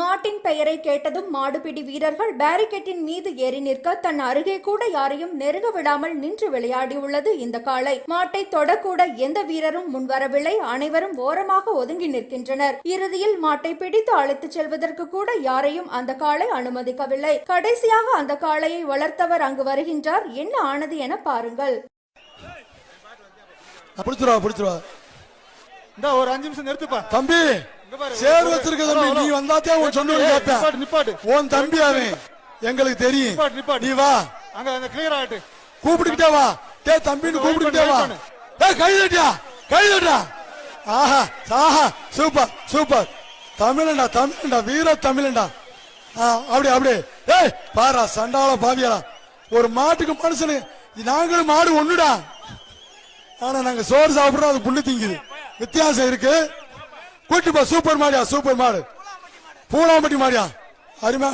மாட்டின் பெயரை கேட்டதும் மாடுபிடி வீரர்கள் பேரிகேட்டின் மீது ஏறி நிற்க தன் அருகே கூட யாரையும் நெருங்க விடாமல் நின்று விளையாடியுள்ளது இந்த காளை. மாட்டை தொடக்கூட எந்த வீரரும் முன்வரவில்லை. அனைவரும் ஓரமாக ஒதுங்கி நிற்கின்றனர். இறுதியில் மாட்டை பிடித்து அழைத்துச் செல்வதற்கு கூட யாரையும் அந்த காளை அனுமதிக்கவில்லை. கடைசியாக அந்த காளையை வளர்த்தவர் அங்கு வருகின்றார். என்ன ஆனது என பாருங்கள். பிடிச்சிருவா பிடிச்சிருவா. இந்த ஒரு அஞ்சு நிமிஷம் நிறுத்துப்பா. தம்பி. சேர் வச்சிருக்க தம்பி நீ. வந்தாத்தே உன் சொன்ன கேட்பேன் நிப்பாட்டு. உன் தம்பி அவன். எங்களுக்கு தெரியும். நீ வா. அங்க அந்த கிளியர் ஆகட்டு. கூப்பிட்டுக்கிட்டே வா. டே தம்பின்னு கூப்பிட்டுக்கிட்டே வா. ஏய் கை தட்டியா கை தட்டா ஆஹா ஆஹா சூப்பர் சூப்பர். தமிழண்டா தமிழண்டா வீர தமிழண்டா ஆ, அப்படி அப்படி ஏய் பாரா சண்டாள பாவியலா ஒரு மாட்டுக்கு மனுஷனு நாங்களும் மாடு ஒண்ணுடா. ஆனா நாங்க சோறு சாப்பிடுறோம் அது புண்ணு திங்குது. வித்தியாசம் இருக்கு. கூட்டி போ சூப்பர் மாடியா சூப்பர் மாடு. பூனாம்பட்டி மாடியா? அருமை.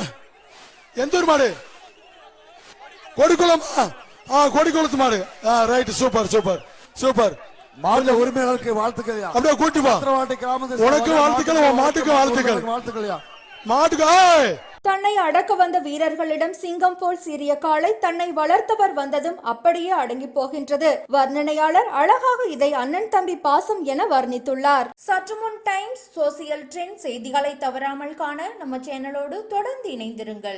எந்த ஊர் மாடு? கொடிக்குளமா ஆ கொடிக்குளத்து மாடு. ஆ ரைட் சூப்பர் சூப்பர் சூப்பர். மாநில உரிமைகளுக்கு வாழ்த்துக்கள் அப்படியே கூட்டி போ. உத்தரவாட்டி கிராமத்து உனக்கு வாழ்த்துக்கள், மாட்டுக்கு வாழ்த்துக்கள். வாழ்த்துக்கள்யா மாட்டுக்கு தன்னை அடக்க வந்த வீரர்களிடம் சிங்கம் போல் சீரிய காலை தன்னை வளர்த்தவர் வந்ததும் அப்படியே அடங்கி போகின்றது. வர்ணனையாளர் அழகாக இதை அண்ணன் தம்பி பாசம் என வர்ணித்துள்ளார். சற்று முன் டைம்ஸ் சோசியல் ட்ரெண்ட் செய்திகளை தவறாமல் காண நம்ம சேனலோடு தொடர்ந்து இணைந்திருங்கள்.